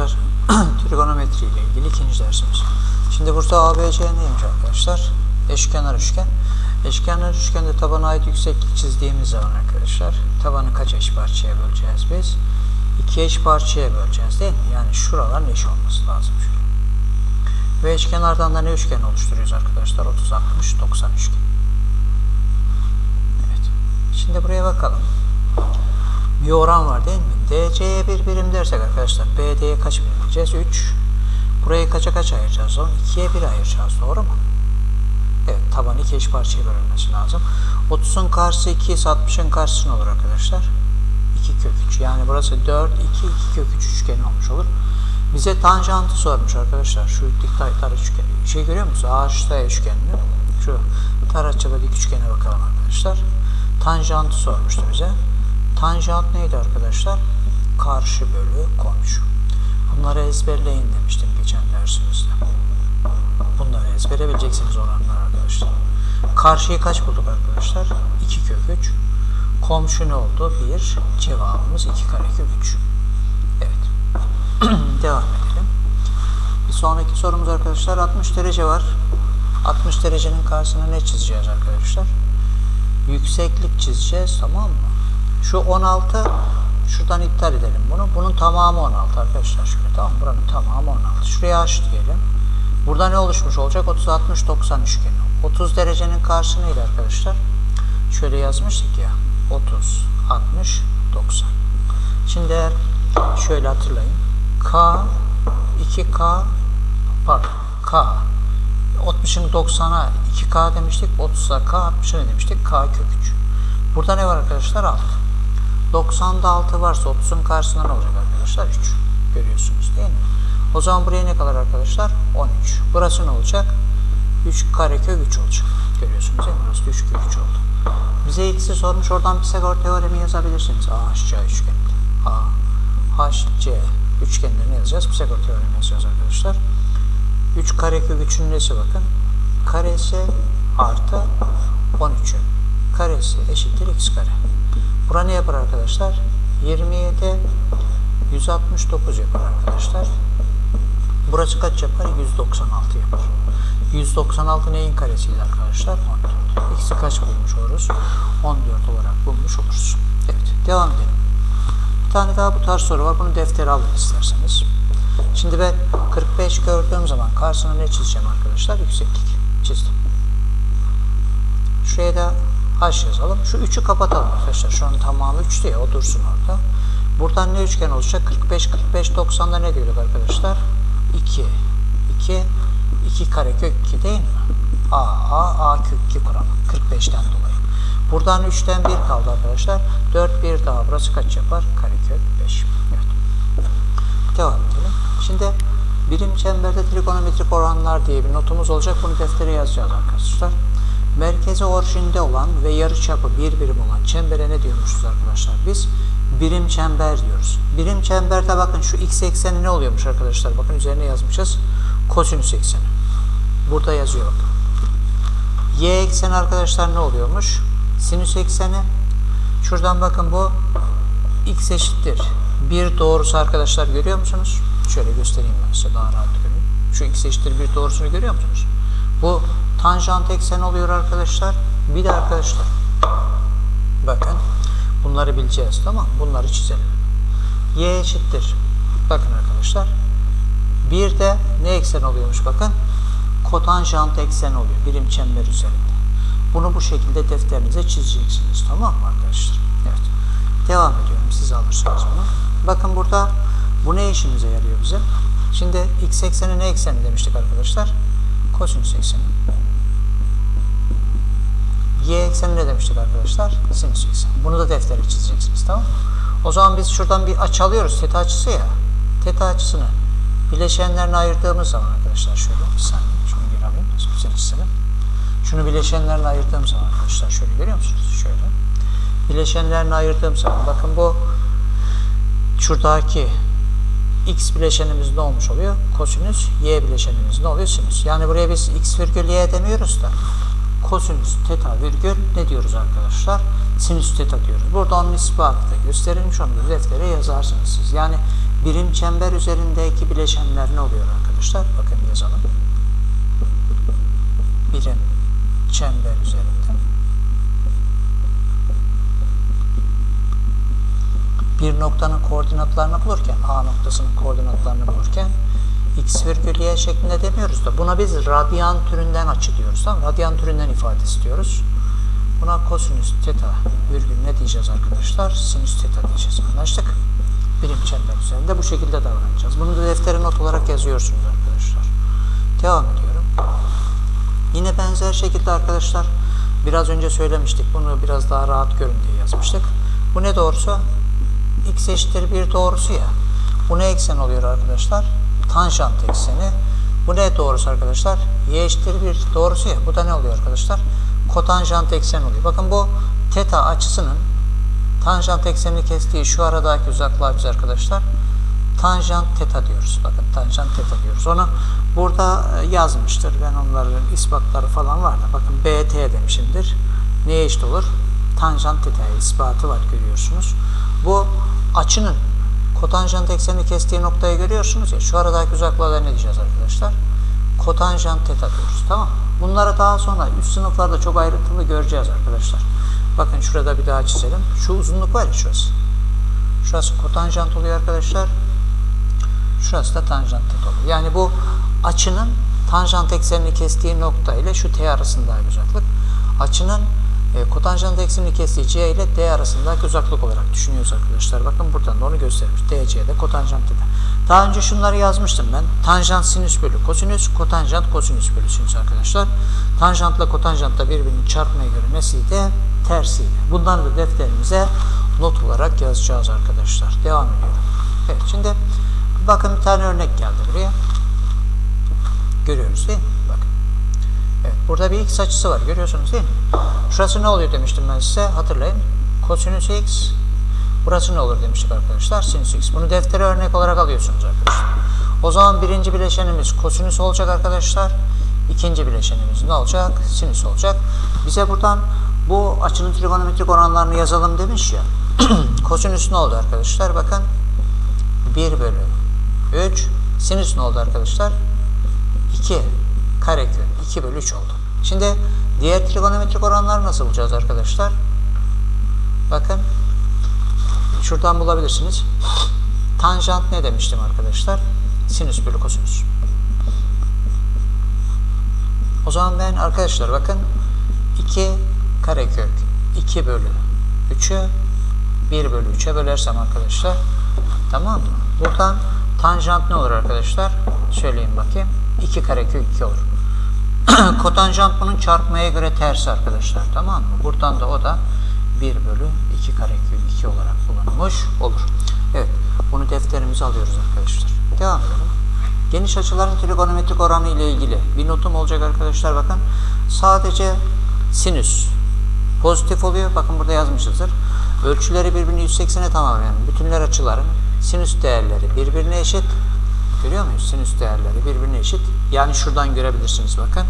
arkadaşlar. Trigonometri ile ilgili ikinci dersimiz. Şimdi burada ABC neymiş arkadaşlar? Eşkenar üçgen. Eşkenar üçgende tabana ait yükseklik çizdiğimiz zaman arkadaşlar tabanı kaç eş parçaya böleceğiz biz? İki eş parçaya böleceğiz değil mi? Yani şuraların eş olması lazım. Ve eşkenardan da ne üçgen oluşturuyoruz arkadaşlar? 30 60 90 üçgen. Evet. Şimdi buraya bakalım. Bir oran var değil mi? DC'ye bir birim dersek arkadaşlar BD'ye kaç birim diyeceğiz? 3. Burayı kaça kaç ayıracağız? o zaman? 2'ye 1 ayıracağız. Doğru mu? Evet. Taban iki eş parçaya bölünmesi lazım. 30'un karşısı 2 ise 60'ın karşısı ne olur arkadaşlar? 2 kök 3. Yani burası 4, 2, 2 kök 3 üçgeni olmuş olur. Bize tanjantı sormuş arkadaşlar. Şu dik tar üçgeni. Şey görüyor musunuz? Ağaçta üçgenini. Şu taraççıda dik üçgene bakalım arkadaşlar. Tanjantı sormuştu bize. Tanjant neydi arkadaşlar? Karşı bölü komşu. Bunları ezberleyin demiştim geçen dersimizde. Bunları ezbere bileceksiniz oranlar arkadaşlar. Karşıyı kaç bulduk arkadaşlar? 2 kök 3. Komşu ne oldu? 1. Cevabımız 2 kare kök 3. Evet. Devam edelim. Bir sonraki sorumuz arkadaşlar 60 derece var. 60 derecenin karşısına ne çizeceğiz arkadaşlar? Yükseklik çizeceğiz tamam mı? Şu 16 şuradan iptal edelim bunu. Bunun tamamı 16 arkadaşlar şöyle tamam? Buranın tamamı 16. Şuraya h diyelim. Burada ne oluşmuş olacak? 30 60 90 üçgeni. 30 derecenin karşısı neydi arkadaşlar? Şöyle yazmıştık ya. 30 60 90. Şimdi eğer şöyle hatırlayın. K 2K pardon K 60'ın 90'a 2K demiştik. 30'a K 60'a ne demiştik? K kök 3. Burada ne var arkadaşlar? 6. 90'da 6 varsa 30'un karşısında ne olacak arkadaşlar? 3. Görüyorsunuz değil mi? O zaman buraya ne kalır arkadaşlar? 13. Burası ne olacak? 3 karekök 3 olacak. Görüyorsunuz değil mi? Burası 3 kök 3 oldu. Bize x'i sormuş. Oradan Pisagor teoremi yazabilirsiniz. AHC üçgeninde. A, HC üçgeninde ne yazacağız? Pisagor teoremi yazıyoruz arkadaşlar. 3 karekök 3'ün nesi bakın? Karesi artı 13'ün karesi eşittir x kare. Bura ne yapar arkadaşlar? 27 169 yapar arkadaşlar. Burası kaç yapar? 196 yapar. 196 neyin karesiydi arkadaşlar? 14. X'i kaç bulmuş oluruz? 14 olarak bulmuş oluruz. Evet, devam edelim. Bir tane daha bu tarz soru var. Bunu deftere alın isterseniz. Şimdi ben 45 gördüğüm zaman karşısına ne çizeceğim arkadaşlar? Yükseklik çizdim. Şuraya da h yazalım. Şu 3'ü kapatalım arkadaşlar. Şu an tamamı 3 diye o dursun orada. Buradan ne üçgen olacak? 45 45 90'da ne diyorduk arkadaşlar? 2 2 2 kare kök 2 değil mi? A A A kök 2 kuralı 45'ten dolayı. Buradan 3'ten 1 kaldı arkadaşlar. 4 1 daha burası kaç yapar? Kare kök 5. Evet. Devam edelim. Şimdi birim çemberde trigonometrik oranlar diye bir notumuz olacak. Bunu deftere yazacağız arkadaşlar. Merkezi orijinde olan ve yarıçapı bir birim olan çembere ne diyormuşuz arkadaşlar? Biz birim çember diyoruz. Birim çemberde bakın şu x ekseni ne oluyormuş arkadaşlar? Bakın üzerine yazmışız. Kosinüs ekseni. Burada yazıyor bakın. Y ekseni arkadaşlar ne oluyormuş? Sinüs ekseni. Şuradan bakın bu x eşittir. Bir doğrusu arkadaşlar görüyor musunuz? Şöyle göstereyim ben size daha rahat görün. Şu x eşittir bir doğrusunu görüyor musunuz? Bu tanjant eksen oluyor arkadaşlar. Bir de arkadaşlar bakın bunları bileceğiz tamam? Bunları çizelim. Y eşittir. Bakın arkadaşlar. Bir de ne eksen oluyormuş bakın. Kotanjant eksen oluyor. Birim çember üzerinde. Bunu bu şekilde defterinize çizeceksiniz. Tamam mı arkadaşlar? Evet. Devam ediyorum. Siz alırsınız bunu. Bakın burada bu ne işimize yarıyor bize? Şimdi x ekseni ne ekseni demiştik arkadaşlar? Kosinüs ekseni. Y ekseni ne demiştik arkadaşlar? Sinüs ekseni. Bunu da deftere çizeceksiniz tamam? O zaman biz şuradan bir açı alıyoruz. Teta açısı ya. Teta açısını bileşenlerine ayırdığımız zaman arkadaşlar şöyle bir saniye. Şunu bir alayım. Güzel. Şunu bileşenlerine ayırdığım zaman arkadaşlar şöyle görüyor musunuz? Şöyle. Bileşenlerine ayırdığım zaman bakın bu şuradaki x bileşenimiz ne olmuş oluyor? Kosinüs. Y bileşenimiz ne oluyor? Sinüs. Yani buraya biz x virgül y demiyoruz da kosinüs teta virgül ne diyoruz arkadaşlar? Sinüs teta diyoruz. Burada onun ispatı da gösterilmiş. Onu da deftere yazarsınız siz. Yani birim çember üzerindeki bileşenler ne oluyor arkadaşlar? Bakın yazalım. Birim çember üzerinde bir noktanın koordinatlarını bulurken, A noktasının koordinatlarını bulurken x virgül y şeklinde demiyoruz da buna biz radyan türünden açı diyoruz. Tamam? Radyan türünden ifade istiyoruz. Buna kosinüs teta virgül ne diyeceğiz arkadaşlar? Sinüs teta diyeceğiz. Anlaştık. Birim çember üzerinde bu şekilde davranacağız. Bunu da deftere not olarak yazıyorsunuz arkadaşlar. Devam ediyorum. Yine benzer şekilde arkadaşlar biraz önce söylemiştik. Bunu biraz daha rahat görün diye yazmıştık. Bu ne doğrusu? x eşittir 1 doğrusu ya. Bu ne eksen oluyor arkadaşlar? Tanjant ekseni. Bu ne doğrusu arkadaşlar? y eşittir 1 doğrusu ya. Bu da ne oluyor arkadaşlar? Kotanjant eksen oluyor. Bakın bu teta açısının tanjant eksenini kestiği şu aradaki uzaklığa biz arkadaşlar tanjant teta diyoruz. Bakın tanjant teta diyoruz. Onu burada e, yazmıştır. Ben onların ispatları falan var da. Bakın BT demişimdir. Neye eşit olur? Tanjant teta'ya ispatı var görüyorsunuz. Bu açının kotanjant eksenini kestiği noktayı görüyorsunuz ya. Şu aradaki uzaklığa ne diyeceğiz arkadaşlar? Kotanjant teta diyoruz. Tamam Bunları daha sonra üst sınıflarda çok ayrıntılı göreceğiz arkadaşlar. Bakın şurada bir daha çizelim. Şu uzunluk var ya şurası. Şurası kotanjant oluyor arkadaşlar. Şurası da tanjant teta oluyor. Yani bu açının tanjant eksenini kestiği nokta ile şu T arasındaki uzaklık. Açının e, kotanjant eksenini kestiği C ile D arasındaki uzaklık olarak düşünüyoruz arkadaşlar. Bakın buradan da onu göstermiş. DC'de kotanjant teta. Daha önce şunları yazmıştım ben. Tanjant sinüs bölü kosinüs, kotanjant kosinüs bölü sinüs arkadaşlar. Tanjantla kotanjant da birbirini çarpmaya göre nesiydi? Tersiydi. Bunları da defterimize not olarak yazacağız arkadaşlar. Devam ediyorum. Evet şimdi bakın bir tane örnek geldi buraya. Görüyoruz değil mi? Evet burada bir x açısı var. Görüyorsunuz değil mi? Şurası ne oluyor demiştim ben size. Hatırlayın. Kosinüs x. Burası ne olur demiştik arkadaşlar. Sinüs x. Bunu deftere örnek olarak alıyorsunuz arkadaşlar. O zaman birinci bileşenimiz kosinüs olacak arkadaşlar. İkinci bileşenimiz ne olacak? Sinüs olacak. Bize buradan bu açının trigonometrik oranlarını yazalım demiş ya. kosinüs ne oldu arkadaşlar? Bakın 1 bölü 3. Sinüs ne oldu arkadaşlar? 2 karekök 2 bölü 3 oldu. Şimdi diğer trigonometrik oranları nasıl bulacağız arkadaşlar? Bakın şuradan bulabilirsiniz. Tanjant ne demiştim arkadaşlar? Sinüs bölü kosinüs. O zaman ben arkadaşlar bakın 2 karekök 2 bölü 3'ü 1 bölü 3'e bölersem arkadaşlar tamam mı? Buradan tanjant ne olur arkadaşlar? Söyleyeyim bakayım. 2 karekök 2 olur. Kotanjant bunun çarpmaya göre tersi arkadaşlar. Tamam mı? Buradan da o da 1 bölü 2 karekök 2 olarak bulunmuş olur. Evet. Bunu defterimize alıyoruz arkadaşlar. Devam edelim. Geniş açıların trigonometrik oranı ile ilgili bir notum olacak arkadaşlar. Bakın sadece sinüs pozitif oluyor. Bakın burada yazmışızdır. Ölçüleri birbirine 180'e tamamlayan bütünler açıların sinüs değerleri birbirine eşit. Görüyor muyuz? Sinüs değerleri birbirine eşit. Yani şuradan görebilirsiniz bakın.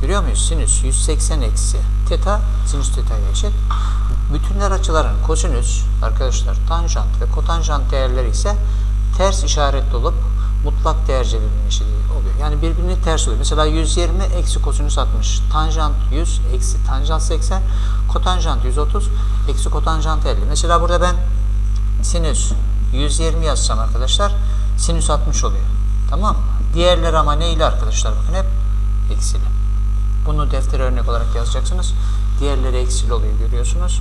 Görüyor muyuz? Sinüs 180 eksi teta sinüs teta'ya eşit. Bütünler açıların kosinüs arkadaşlar tanjant ve kotanjant değerleri ise ters işaretli olup mutlak değerce birbirine eşit oluyor. Yani birbirini ters oluyor. Mesela 120 eksi kosinüs 60. Tanjant 100 eksi tanjant 80. Kotanjant 130 eksi kotanjant 50. Mesela burada ben sinüs 120 yazsam arkadaşlar sinüs 60 oluyor. Tamam mı? Diğerleri ama neyle arkadaşlar? Bakın hep eksili. Bunu defter örnek olarak yazacaksınız. Diğerleri eksili oluyor görüyorsunuz.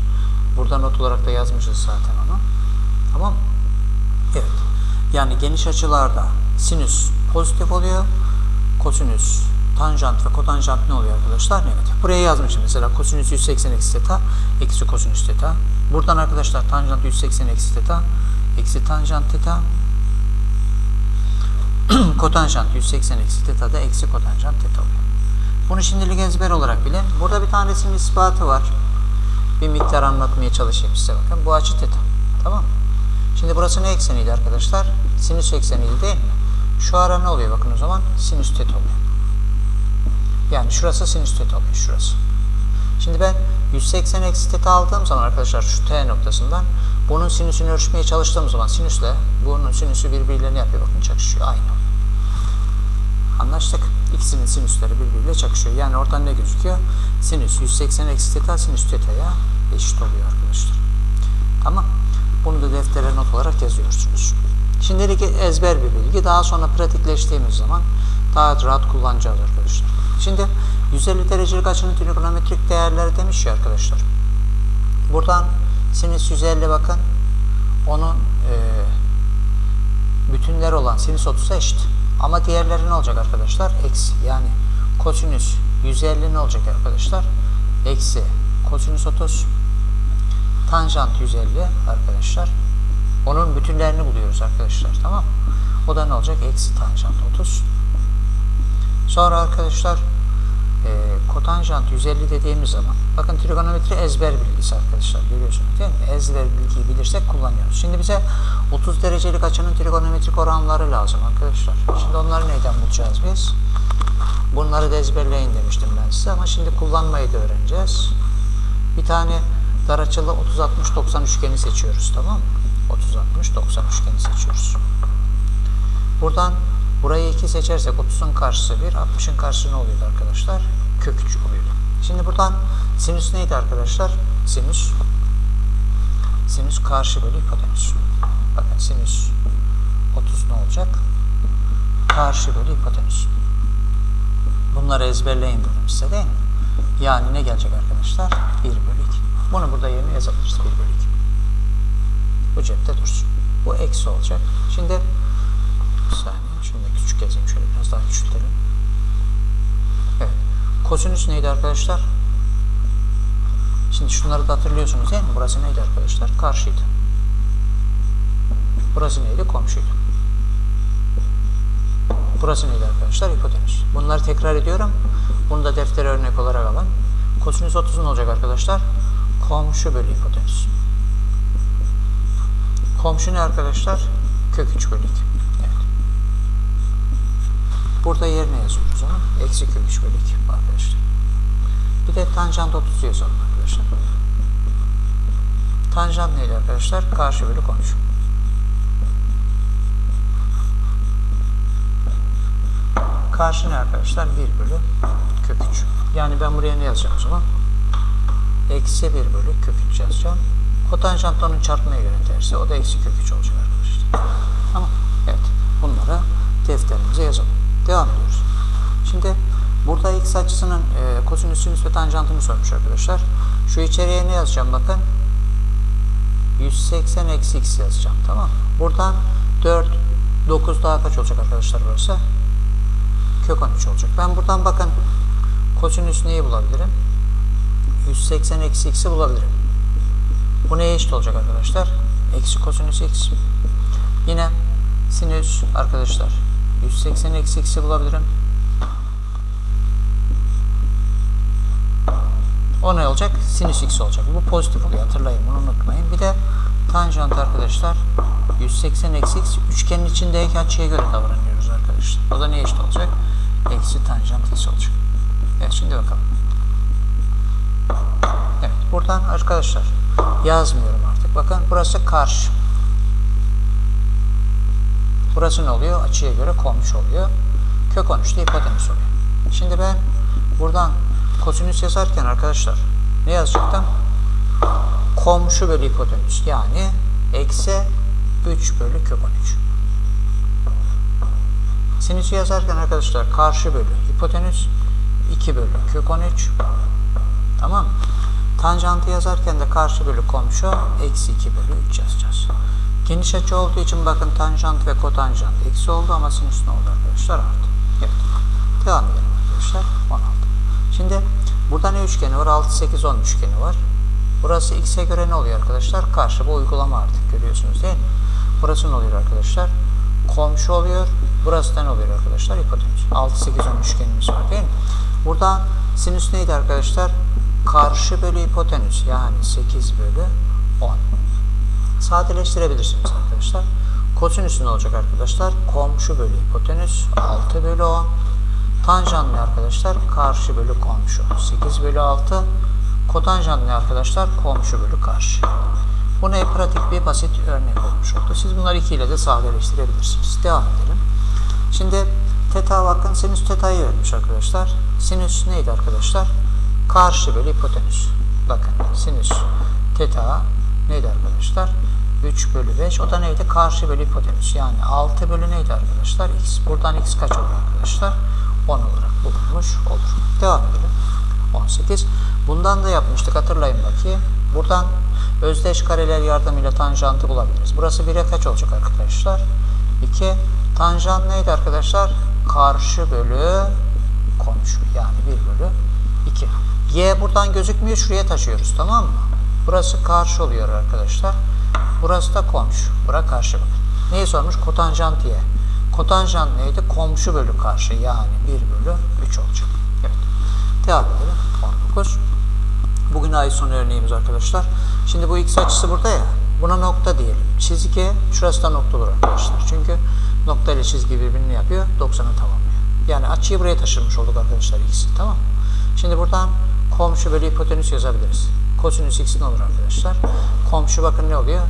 Burada not olarak da yazmışız zaten onu. Tamam mı? Evet. Yani geniş açılarda sinüs pozitif oluyor. Kosinüs, tanjant ve kotanjant ne oluyor arkadaşlar? Negatif. Buraya yazmışım mesela kosinüs 180 eksi teta eksi kosinüs teta. Buradan arkadaşlar tanjant 180 eksi teta eksi tanjant teta kotanjant 180 eksi teta da eksi kotanjant teta oluyor. Bunu şimdilik ezber olarak bilin. Burada bir tanesinin ispatı var. Bir miktar anlatmaya çalışayım size bakın. Bu açı teta. Tamam? Şimdi burası ne ekseniydi arkadaşlar? Sinüs ekseniydi değil mi? Şu ara ne oluyor bakın o zaman? Sinüs teta oluyor. Yani şurası sinüs teta oluyor. Şurası. Şimdi ben 180 eksi teta aldığım zaman arkadaşlar şu T noktasından Bunun sinüsünü ölçmeye çalıştığımız zaman sinüsle bunun sinüsü birbirlerine yapıyor. Bakın çakışıyor. Aynı. Anlaştık. İkisinin sinüsleri birbiriyle çakışıyor. Yani oradan ne gözüküyor? Sinüs 180 eksi teta sinüs teta'ya eşit oluyor arkadaşlar. Tamam. Bunu da deftere not olarak yazıyorsunuz. Şimdilik ezber bir bilgi. Daha sonra pratikleştiğimiz zaman daha rahat kullanacağız arkadaşlar. Şimdi 150 derecelik açının trigonometrik değerleri demiş ya arkadaşlar. Buradan sinüs 150 bakın. Onun e, bütünler olan sinüs 30'a eşit. Ama diğerleri ne olacak arkadaşlar? Eksi. Yani kosinüs 150 ne olacak arkadaşlar? Eksi kosinüs 30 tanjant 150 arkadaşlar. Onun bütünlerini buluyoruz arkadaşlar. Tamam? O da ne olacak? Eksi tanjant 30. Sonra arkadaşlar kotanjant 150 dediğimiz zaman bakın trigonometri ezber bilgisi arkadaşlar görüyorsunuz değil mi? Ezber bilgiyi bilirsek kullanıyoruz. Şimdi bize 30 derecelik açının trigonometrik oranları lazım arkadaşlar. Şimdi onları neyden bulacağız biz? Bunları da ezberleyin demiştim ben size ama şimdi kullanmayı da öğreneceğiz. Bir tane dar açılı 30-60-90 üçgeni seçiyoruz tamam mı? 30-60-90 üçgeni seçiyoruz. Buradan burayı 2 seçersek 30'un karşısı 1, 60'ın karşısı ne oluyordu arkadaşlar? Kök 3 oluyordu. Şimdi buradan sinüs neydi arkadaşlar? Sinüs sinüs karşı bölü hipotenüs. Bakın sinüs 30 ne olacak? Karşı bölü hipotenüs. Bunları ezberleyin dedim size değil mi? Yani ne gelecek arkadaşlar? 1 bölü 2. Bunu burada yerine yazabiliriz 1 bölü 2. Bu cepte dursun. Bu eksi olacak. Şimdi bir saniye. Şunu da küçük yazayım. Şöyle biraz daha küçültelim. Kosinüs neydi arkadaşlar? Şimdi şunları da hatırlıyorsunuz değil mi? Burası neydi arkadaşlar? Karşıydı. Burası neydi? Komşuydu. Burası neydi arkadaşlar? Hipotenüs. Bunları tekrar ediyorum. Bunu da deftere örnek olarak alın. Kosinüs 30 ne olacak arkadaşlar? Komşu bölü hipotenüs. Komşu ne arkadaşlar? Kök 3 bölü 2. Evet. Burada yerine yazıyoruz onu. Eksi kök 3 bölü 2 arkadaşlar. Bir de tanjant 30 yazalım arkadaşlar. Tanjant neydi arkadaşlar? Karşı bölü komşu. Karşı ne arkadaşlar? 1 bölü kök 3. Yani ben buraya ne yazacağım o zaman? Eksi 1 bölü kök 3 yazacağım. Kotanjant onun çarpmaya göre tersi. O da eksi kök 3 olacak arkadaşlar. Tamam. Evet. Bunları defterimize yazalım. Devam ediyoruz. Şimdi burada x açısının e, kosinüs, sinüs ve tanjantını sormuş arkadaşlar. Şu içeriye ne yazacağım bakın. 180 eksi x yazacağım. Tamam. Buradan 4, 9 daha kaç olacak arkadaşlar burası? Kök 13 olacak. Ben buradan bakın kosinüs neyi bulabilirim? 180 eksi x'i bulabilirim. Bu neye eşit olacak arkadaşlar? Eksi kosinüs x. Yine sinüs arkadaşlar 180 eksi x'i bulabilirim. O ne olacak? Sinüs x olacak. Bu pozitif oluyor. Hatırlayın bunu unutmayın. Bir de tanjant arkadaşlar 180 eksi x üçgenin içindeki açıya göre davranıyoruz arkadaşlar. O da neye eşit olacak? Eksi tanjant x olacak. Evet şimdi bakalım. Evet buradan arkadaşlar yazmıyorum artık. Bakın burası karşı. Burası ne oluyor? Açıya göre komşu oluyor. Kök 13'te hipotenüs oluyor. Şimdi ben buradan kosinüs yazarken arkadaşlar ne yazacaktım? Komşu bölü hipotenüs yani eksi 3 bölü kök 13. Sinüsü yazarken arkadaşlar karşı bölü hipotenüs 2 bölü kök 13 tamam mı? Tanjantı yazarken de karşı bölü komşu eksi 2 bölü 3 yazacağız. Geniş açı olduğu için bakın tanjant ve kotanjant eksi oldu ama sinüs ne oldu arkadaşlar artı. Evet. Devam edelim arkadaşlar. 16. Şimdi burada ne üçgeni var? 6, 8, 10 üçgeni var. Burası x'e göre ne oluyor arkadaşlar? Karşı bu uygulama artık görüyorsunuz değil mi? Burası ne oluyor arkadaşlar? Komşu oluyor. Burası da ne oluyor arkadaşlar? Hipotenüs. 6, 8, 10 üçgenimiz var değil mi? Burada sinüs neydi arkadaşlar? Karşı bölü hipotenüs yani 8 bölü 10. Sadeleştirebilirsiniz arkadaşlar. Kosinüs ne olacak arkadaşlar? Komşu bölü hipotenüs 6 bölü 10. Tanjant ne arkadaşlar? Karşı bölü komşu 8 bölü 6. Kotanjant ne arkadaşlar? Komşu bölü karşı. Bu ne? Pratik bir basit örnek olmuş oldu. Siz bunları 2 ile de sadeleştirebilirsiniz. Devam edelim. Şimdi teta bakın sinüs teta'yı vermiş arkadaşlar. Sinüs neydi arkadaşlar? Karşı bölü hipotenüs. Bakın sinüs teta neydi arkadaşlar? 3 bölü 5. O da neydi? Karşı bölü hipotenüs. Yani 6 bölü neydi arkadaşlar? X. Buradan x kaç olur arkadaşlar? 10 olarak bulunmuş olur. Devam edelim. 18. Bundan da yapmıştık. Hatırlayın bakayım. Buradan özdeş kareler yardımıyla tanjantı bulabiliriz. Burası 1'e kaç olacak arkadaşlar? 2. Tanjant neydi arkadaşlar? Karşı bölü komşu. Yani 1 bölü 2. Y buradan gözükmüyor. Şuraya taşıyoruz. Tamam mı? Burası karşı oluyor arkadaşlar. Burası da komşu. Bura karşı bakın. Neyi sormuş? Kotanjant Y. Kotanjant neydi? Komşu bölü karşı. Yani 1 bölü 3 olacak. Evet. Devam edelim. 19. Bugün ay sonu örneğimiz arkadaşlar. Şimdi bu x açısı burada ya. Buna nokta diyelim. Çizgi şurası da nokta olur arkadaşlar. Çünkü nokta ile çizgi birbirini yapıyor. 90'ı tamamlıyor. Yani açıyı buraya taşırmış olduk arkadaşlar x'i. Tamam? Şimdi buradan komşu bölü hipotenüs yazabiliriz. Kosinüs x ne olur arkadaşlar? Komşu bakın ne oluyor?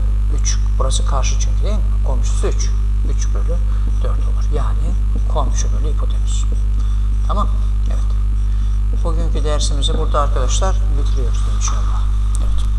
3. Burası karşı çünkü değil mi? Komşusu 3. 3 bölü 4 olur. Yani komşu bölü hipotenüs. Tamam. Evet. Bugünkü dersimizi burada arkadaşlar bitiriyoruz inşallah. Evet.